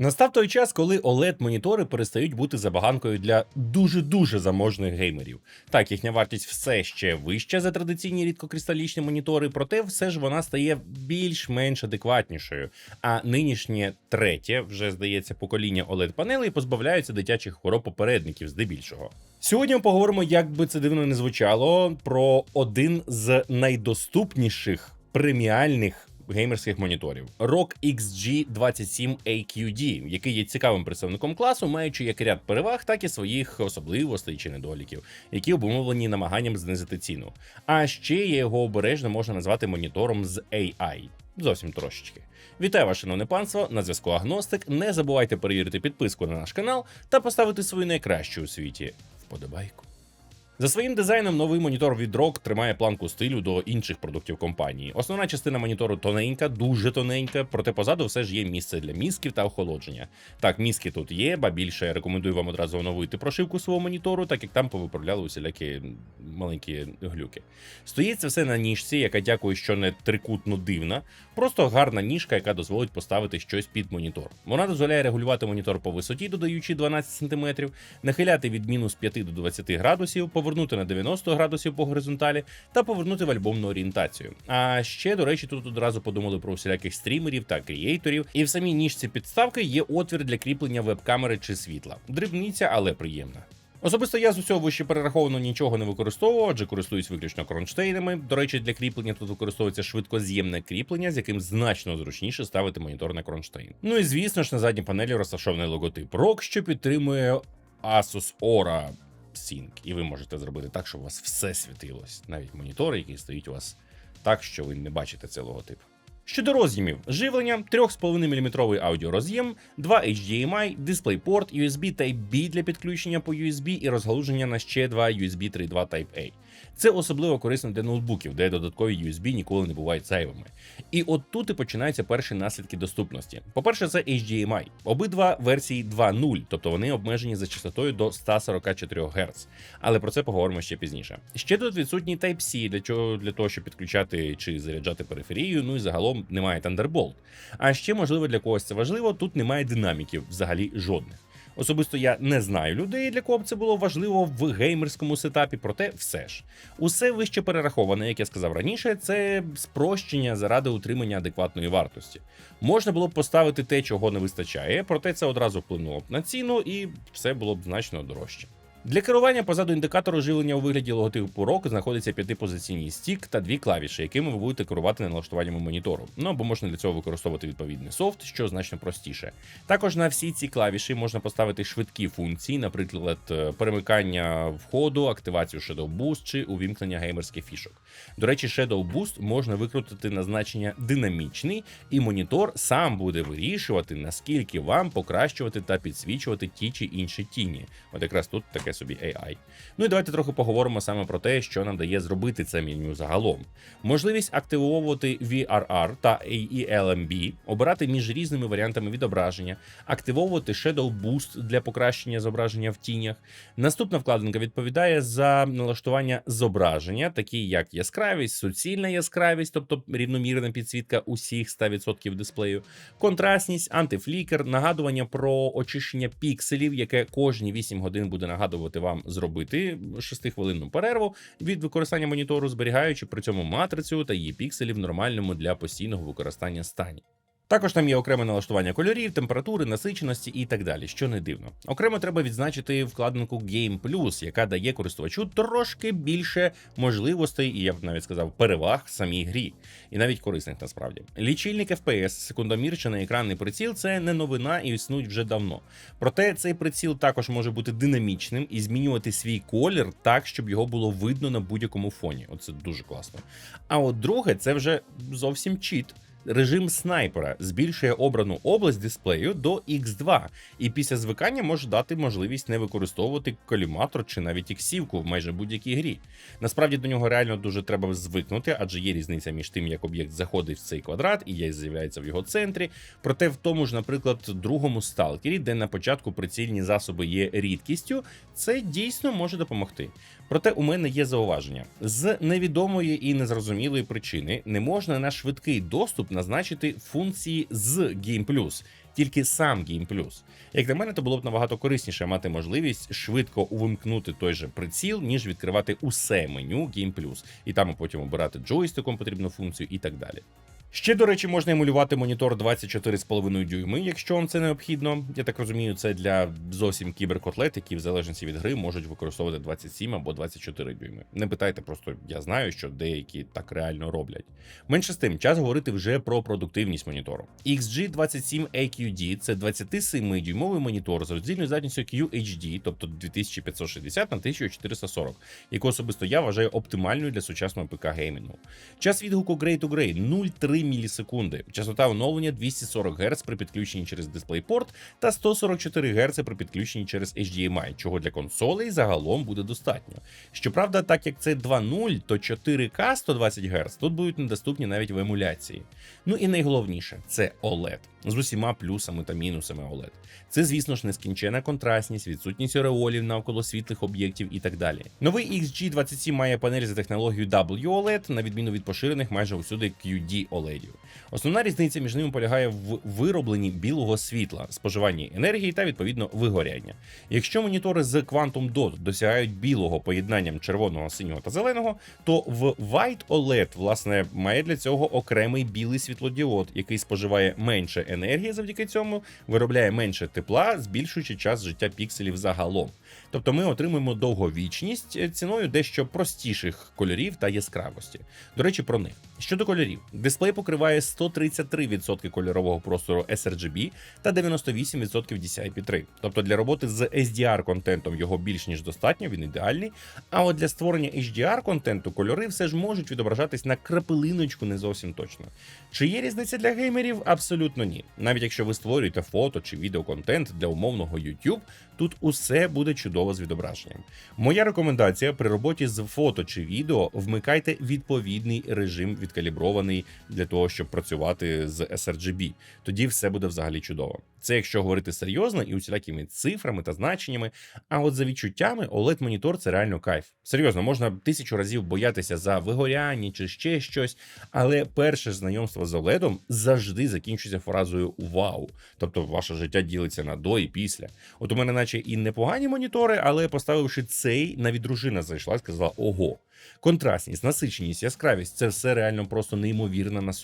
Настав той час, коли OLED-монітори перестають бути забаганкою для дуже-дуже заможних геймерів. Так, їхня вартість все ще вища за традиційні рідкокристалічні монітори, проте все ж вона стає більш-менш адекватнішою. А нинішнє третє, вже здається, покоління OLED-панелей позбавляються дитячих хвороб попередників здебільшого. Сьогодні ми поговоримо, як би це дивно не звучало, про один з найдоступніших преміальних геймерських моніторів ROG XG27AQD, який є цікавим представником класу, маючи як ряд переваг, так і своїх особливостей чи недоліків, які обумовлені намаганням знизити ціну. А ще його обережно можна назвати монітором з AI. Зовсім трошечки. Вітаю вас, шановне панство! На зв'язку Агностик. Не забувайте перевірити підписку на наш канал та поставити свою найкращу у світі вподобайку. За своїм дизайном новий монітор від ROG тримає планку стилю до інших продуктів компанії. Основна частина монітору тоненька, дуже тоненька, проте позаду все ж є місце для мізків та охолодження. Так, мізки тут є, ба більше я рекомендую вам одразу оновити прошивку свого монітору, так як там повиправляли усілякі маленькі глюки. Стоїть це все на ніжці, яка дякую, що не трикутно дивна, просто гарна ніжка, яка дозволить поставити щось під монітор. Вона дозволяє регулювати монітор по висоті, додаючи 12 см, нахиляти від мінус 5 до 20 градусів, повернути на 90 градусів по горизонталі та повернути в альбомну орієнтацію. А ще, до речі, тут одразу подумали про всіляких стрімерів та крієйторів, і в самій ніжці підставки є отвір для кріплення веб-камери чи світла. Дрібниця, але приємна. Особисто я з усього вище перераховано нічого не використовував, адже користуюсь виключно кронштейнами. До речі, для кріплення тут використовується швидкоз'ємне кріплення, з яким значно зручніше ставити монітор на кронштейн. Ну і звісно ж на задній панелі розташований логотип ROG, що підтримує Asus Aura Sync. І ви можете зробити так, щоб у вас все світилось, навіть монітори, які стоїть у вас так, що ви не бачите цей логотип. Щодо роз'ємів, живлення, 3,5 мм аудіороз'єм, 2 HDMI, DisplayPort, USB Type-B для підключення по USB і розгалуження на ще 2 USB 3.2 Type-A. Це особливо корисно для ноутбуків, де додаткові USB ніколи не бувають зайвими. І от тут і починаються перші наслідки доступності. По-перше, це HDMI. Обидва версії 2.0, тобто вони обмежені за частотою до 144 Гц. Але про це поговоримо ще пізніше. Ще тут відсутній Type-C, для чого для того, щоб підключати чи заряджати периферію. Ну і загалом немає Thunderbolt. А ще, можливо, для когось це важливо, тут немає динаміків, взагалі жодних. Особисто я не знаю людей, для кого б це було важливо в геймерському сетапі, проте все ж. Усе вище перераховане, як я сказав раніше, це спрощення заради утримання адекватної вартості. Можна було б поставити те, чого не вистачає, проте це одразу вплинуло б на ціну і все було б значно дорожче. Для керування позаду індикатору живлення у вигляді логотипу ROG знаходиться п'ятипозиційний стік та дві клавіші, якими ви будете керувати налаштуваннями монітору. Ну або можна для цього використовувати відповідний софт, що значно простіше. Також на всі ці клавіші можна поставити швидкі функції, наприклад, е, перемикання входу, активацію Shadow Boost чи увімкнення геймерських фішок. До речі, Shadow Boost можна викрутити на значення динамічний, і монітор сам буде вирішувати, наскільки вам покращувати та підсвічувати ті чи інші тіні. От якраз тут таке собі AI. Ну і давайте трохи поговоримо саме про те, що нам дає зробити це меню загалом. Можливість активовувати VRR та AELMB, обирати між різними варіантами відображення, активовувати Shadow Boost для покращення зображення в тінях. Наступна вкладинка відповідає за налаштування зображення, такі як яскравість, суцільна яскравість, тобто рівномірна підсвітка усіх 100% дисплею, контрастність, антифлікер, нагадування про очищення пікселів, яке кожні 8 годин буде нагадувати вам зробити 6-хвилинну перерву від використання монітору, зберігаючи при цьому матрицю та її пікселі в нормальному для постійного використання стані. Також там є окреме налаштування кольорів, температури, насиченості і так далі, що не дивно. Окремо треба відзначити вкладинку Game Plus, яка дає користувачу трошки більше можливостей, і я б навіть сказав, переваг самій грі, і навіть корисних насправді. Лічильник FPS, секундомір чи на екранний приціл це не новина і існують вже давно. Проте цей приціл також може бути динамічним і змінювати свій колір так, щоб його було видно на будь-якому фоні. Оце дуже класно. А от друге, це вже зовсім чіт. Режим снайпера збільшує обрану область дисплею до X2, і після звикання може дати можливість не використовувати коліматор чи навіть іксівку в майже будь-якій грі. Насправді до нього реально дуже треба звикнути, адже є різниця між тим, як об'єкт заходить в цей квадрат і є з'являється в його центрі. Проте в тому ж, наприклад, другому сталкері, де на початку прицільні засоби є рідкістю, це дійсно може допомогти. Проте у мене є зауваження з невідомої і незрозумілої причини не можна на швидкий доступ назначити функції з Game Plus. тільки сам Game Як на мене, то було б набагато корисніше мати можливість швидко увімкнути той же приціл, ніж відкривати усе меню Game і там потім обирати джойстиком потрібну функцію і так далі. Ще, до речі, можна емулювати монітор 24,5 дюйми, якщо вам це необхідно. Я так розумію, це для зовсім кіберкотлет, які в залежності від гри можуть використовувати 27 або 24 дюйми. Не питайте, просто я знаю, що деякі так реально роблять. Менше з тим, час говорити вже про продуктивність монітору. XG27AQD це 27-дюймовий монітор з роздільною здатністю QHD, тобто 2560 на 1440, яку особисто я вважаю оптимальною для сучасного ПК геймінгу. Час відгуку Gray to Gray 0,3 мілісекунди. Частота оновлення 240 Гц при підключенні через DisplayPort та 144 Гц при підключенні через HDMI, чого для консолей загалом буде достатньо. Щоправда, так як це 2.0, то 4К 120 Гц тут будуть недоступні навіть в емуляції. Ну і найголовніше це OLED з усіма плюсами та мінусами OLED. Це, звісно ж, нескінчена контрастність, відсутність ореолів навколо світлих об'єктів і так далі. Новий XG27 має панель за технологією WOLED, на відміну від поширених майже усюди QD OLED. Основна різниця між ними полягає в виробленні білого світла, споживанні енергії та відповідно вигоряння. Якщо монітори з Quantum Dot досягають білого поєднанням червоного, синього та зеленого, то в White OLED, власне, має для цього окремий білий світлодіод, який споживає менше енергії завдяки цьому, виробляє менше тепла, збільшуючи час життя пікселів загалом. Тобто ми отримуємо довговічність е, ціною дещо простіших кольорів та яскравості. До речі, про них. Щодо кольорів, дисплей покриває 133% кольорового простору sRGB та 98% DCI-P3. Тобто для роботи з SDR контентом його більш ніж достатньо, він ідеальний. А от для створення HDR контенту кольори все ж можуть відображатись на крапелиночку не зовсім точно. Чи є різниця для геймерів? Абсолютно ні. Навіть якщо ви створюєте фото чи відеоконтент для умовного YouTube, тут усе буде чудово з відображенням. Моя рекомендація при роботі з фото чи відео вмикайте відповідний режим, відкалібрований для того, щоб працювати з sRGB. Тоді все буде взагалі чудово. Це якщо говорити серйозно і усілякими цифрами та значеннями. А от за відчуттями oled монітор це реально кайф. Серйозно, можна тисячу разів боятися за вигоряння чи ще щось, але перше знайомство з OLED завжди закінчується фразою Вау! Тобто ваше життя ділиться на до і після. От у мене, наче і непогані монітори, але поставивши цей, навіть дружина зайшла і сказала: Ого. Контрастність, насиченість, яскравість це все реально просто неймовірна насолода,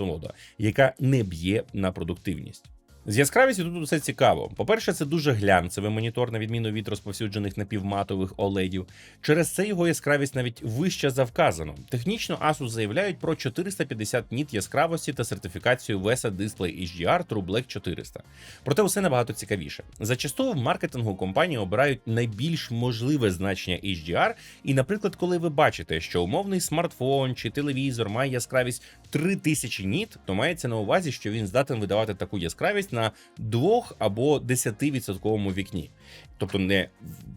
яка не б'є на продуктивність. З яскравістю тут усе цікаво. По-перше, це дуже глянцевий монітор, на відміну від розповсюджених напівматових OLED. Через це його яскравість навіть вища за вказано. Технічно Asus заявляють про 450 ніт яскравості та сертифікацію VESA Display HDR True Black 400. Проте все набагато цікавіше. Зачасту в маркетингу компанії обирають найбільш можливе значення HDR, і, наприклад, коли ви бачите, що умовний смартфон чи телевізор має яскравість 3000 ніт, то мається на увазі, що він здатен видавати таку яскравість на 2 або 10% вікні. Тобто, не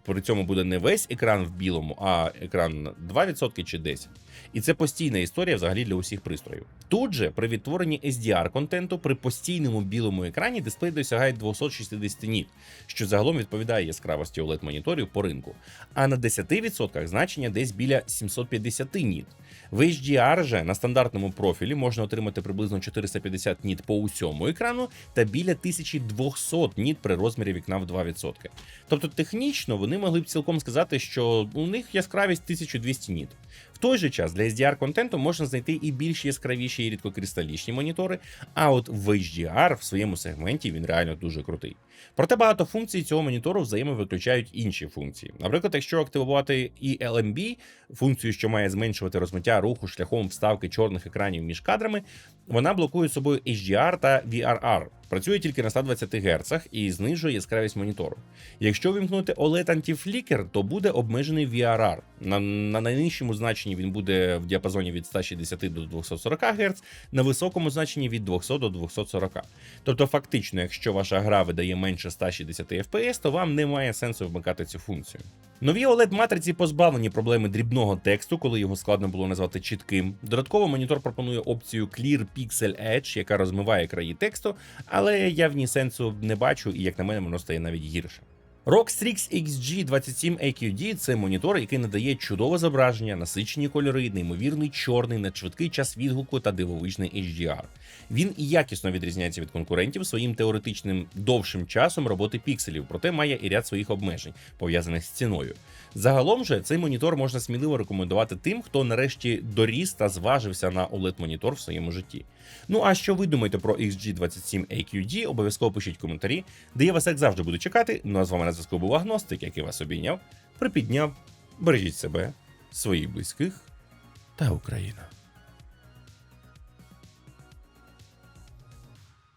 при цьому буде не весь екран в білому, а екран 2% чи 10%. І це постійна історія взагалі для усіх пристроїв. Тут же при відтворенні SDR контенту при постійному білому екрані дисплей досягає 260 ніт, що загалом відповідає яскравості oled моніторів по ринку. А на 10% значення десь біля 750 ніт. В HDR же на стандартному профілі можна отримати приблизно 450 ніт по усьому екрану та біля 1200 ніт при розмірі вікна в 2%. Тобто технічно вони могли б цілком сказати, що у них яскравість 1200 ніт. Той же час для SDR контенту можна знайти і більш яскравіші і рідкокристалічні монітори, а от в HDR в своєму сегменті він реально дуже крутий. Проте багато функцій цього монітору взаємовиключають інші функції. Наприклад, якщо активувати ELMB, функцію, що має зменшувати розмиття руху шляхом вставки чорних екранів між кадрами, вона блокує собою HDR та VRR. Працює тільки на 120 Гц і знижує яскравість монітору. Якщо вимкнути OLED Anti-Flicker, то буде обмежений VRR. На, на найнижчому значенні він буде в діапазоні від 160 до 240 Гц, на високому значенні від 200 до 240. Тобто, фактично, якщо ваша гра видає менше 160 FPS, то вам немає сенсу вмикати цю функцію. Нові oled матриці позбавлені проблеми дрібного тексту, коли його складно було назвати чітким. Додатково монітор пропонує опцію Clear Pixel Edge, яка розмиває краї тексту, але я в ній сенсу не бачу, і як на мене, воно стає навіть гірше. Rockstrix XG27 AQD це монітор, який надає чудове зображення, насичені кольори, неймовірний чорний, надшвидкий час відгуку та дивовижний HDR. Він і якісно відрізняється від конкурентів своїм теоретичним довшим часом роботи пікселів, проте має і ряд своїх обмежень, пов'язаних з ціною. Загалом же цей монітор можна сміливо рекомендувати тим, хто нарешті доріс та зважився на oled монітор в своєму житті. Ну а що ви думаєте про XG27 AQD? Обов'язково пишіть коментарі, де я вас як завжди буду чекати. Ну а з вами на зв'язку був агностик, який вас обійняв, припідняв. Бережіть себе, своїх близьких та Україну.